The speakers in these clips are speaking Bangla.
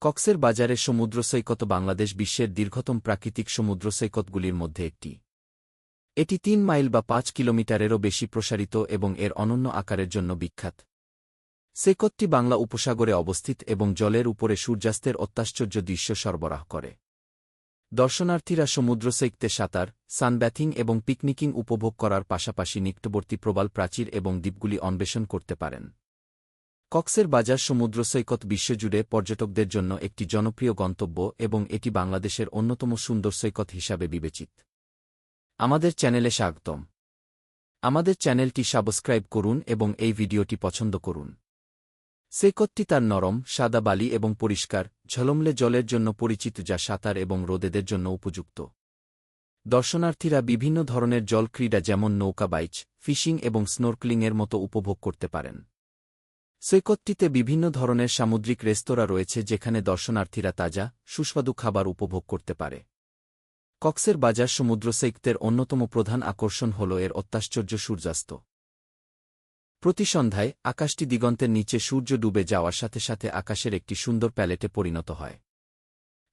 কক্সের বাজারে সমুদ্র সৈকত বাংলাদেশ বিশ্বের দীর্ঘতম প্রাকৃতিক সমুদ্র সৈকতগুলির মধ্যে একটি। এটি তিন মাইল বা পাঁচ কিলোমিটারেরও বেশি প্রসারিত এবং এর অনন্য আকারের জন্য বিখ্যাত। সৈকতটি বাংলা উপসাগরে অবস্থিত এবং জলের উপরে সূর্যাস্তের অত্যাশ্চর্য দৃশ্য সরবরাহ করে। দর্শনার্থীরা সমুদ্র সৈকতে সাঁতার, সানব্যাথিং এবং পিকনিকিং উপভোগ করার পাশাপাশি নিকটবর্তী প্রবাল প্রাচীর এবং দ্বীপগুলি অন্বেষণ করতে পারেন। কক্সের বাজার সমুদ্র সৈকত বিশ্বজুড়ে পর্যটকদের জন্য একটি জনপ্রিয় গন্তব্য এবং এটি বাংলাদেশের অন্যতম সুন্দর সৈকত হিসাবে বিবেচিত। আমাদের চ্যানেলে স্বাগতম। আমাদের চ্যানেলটি সাবস্ক্রাইব করুন এবং এই ভিডিওটি পছন্দ করুন। সৈকতটি তার নরম, সাদা বালি এবং পরিষ্কার, ঝলমলে জলের জন্য পরিচিত যা সাঁতার এবং রোদেদের জন্য উপযুক্ত। দর্শনার্থীরা বিভিন্ন ধরনের জলক্রীড়া যেমন নৌকা বাইচ, ফিশিং এবং স্নোর্কলিংয়ের মতো উপভোগ করতে পারেন। সৈকতটিতে বিভিন্ন ধরনের সামুদ্রিক রেস্তোরাঁ রয়েছে যেখানে দর্শনার্থীরা তাজা, সুস্বাদু খাবার উপভোগ করতে পারে। কক্সের বাজার সমুদ্র সৈকতের অন্যতম প্রধান আকর্ষণ হল এর অত্যাশ্চর্য সূর্যাস্ত। প্রতি সন্ধ্যায় আকাশটি দিগন্তের নিচে সূর্য ডুবে যাওয়ার সাথে সাথে আকাশের একটি সুন্দর প্যালেটে পরিণত হয়।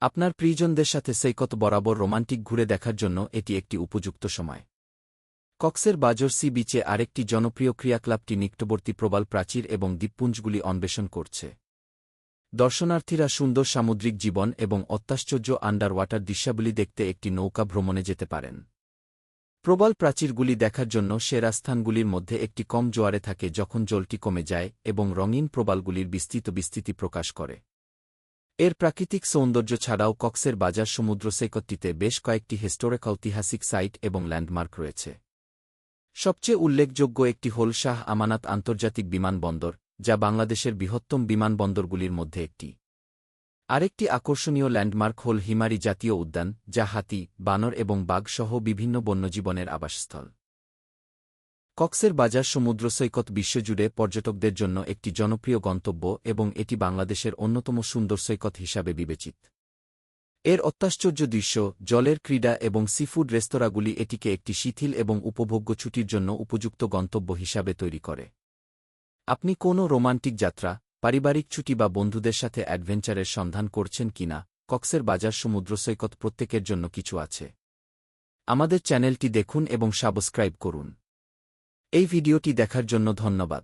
আপনার প্রিয়জনদের সাথে সৈকত বরাবর রোমান্টিক ঘুরে দেখার জন্য এটি একটি উপযুক্ত সময়। কক্সের বাজর সি বিচে আরেকটি জনপ্রিয় ক্রিয়াকলাপটি নিকটবর্তী প্রবাল প্রাচীর এবং দ্বীপপুঞ্জগুলি অন্বেষণ করছে। দর্শনার্থীরা সুন্দর সামুদ্রিক জীবন এবং অত্যাশ্চর্য আন্ডার ওয়াটার দৃশ্যাবলী দেখতে একটি নৌকা ভ্রমণে যেতে পারেন। প্রবল প্রাচীরগুলি দেখার জন্য সেরা স্থানগুলির মধ্যে একটি কম জোয়ারে থাকে যখন জলটি কমে যায় এবং রঙিন প্রবালগুলির বিস্তৃত বিস্তৃতি প্রকাশ করে। এর প্রাকৃতিক সৌন্দর্য ছাড়াও কক্সের বাজার সমুদ্র সৈকতটিতে বেশ কয়েকটি হিস্টোরিক ঐতিহাসিক সাইট এবং ল্যান্ডমার্ক রয়েছে। সবচেয়ে উল্লেখযোগ্য একটি হল শাহ আমানাত আন্তর্জাতিক বিমানবন্দর, যা বাংলাদেশের বৃহত্তম বিমানবন্দরগুলির মধ্যে একটি। আরেকটি আকর্ষণীয় ল্যান্ডমার্ক হল হিমারি জাতীয় উদ্যান, যা হাতি, বানর এবং বাঘসহ বিভিন্ন বন্যজীবনের আবাসস্থল। কক্সের বাজার সমুদ্র সৈকত বিশ্বজুড়ে পর্যটকদের জন্য একটি জনপ্রিয় গন্তব্য এবং এটি বাংলাদেশের অন্যতম সুন্দর সৈকত হিসাবে বিবেচিত। এর অত্যাশ্চর্য দৃশ্য, জলের ক্রীড়া এবং সিফুড রেস্তোরাঁগুলি এটিকে একটি শিথিল এবং উপভোগ্য ছুটির জন্য উপযুক্ত গন্তব্য হিসাবে তৈরি করে। আপনি কোনো রোমান্টিক যাত্রা, পারিবারিক ছুটি বা বন্ধুদের সাথে অ্যাডভেঞ্চারের সন্ধান করছেন কিনা কক্সের বাজার সমুদ্র সৈকত প্রত্যেকের জন্য কিছু আছে। আমাদের চ্যানেলটি দেখুন এবং সাবস্ক্রাইব করুন। এই ভিডিওটি দেখার জন্য ধন্যবাদ।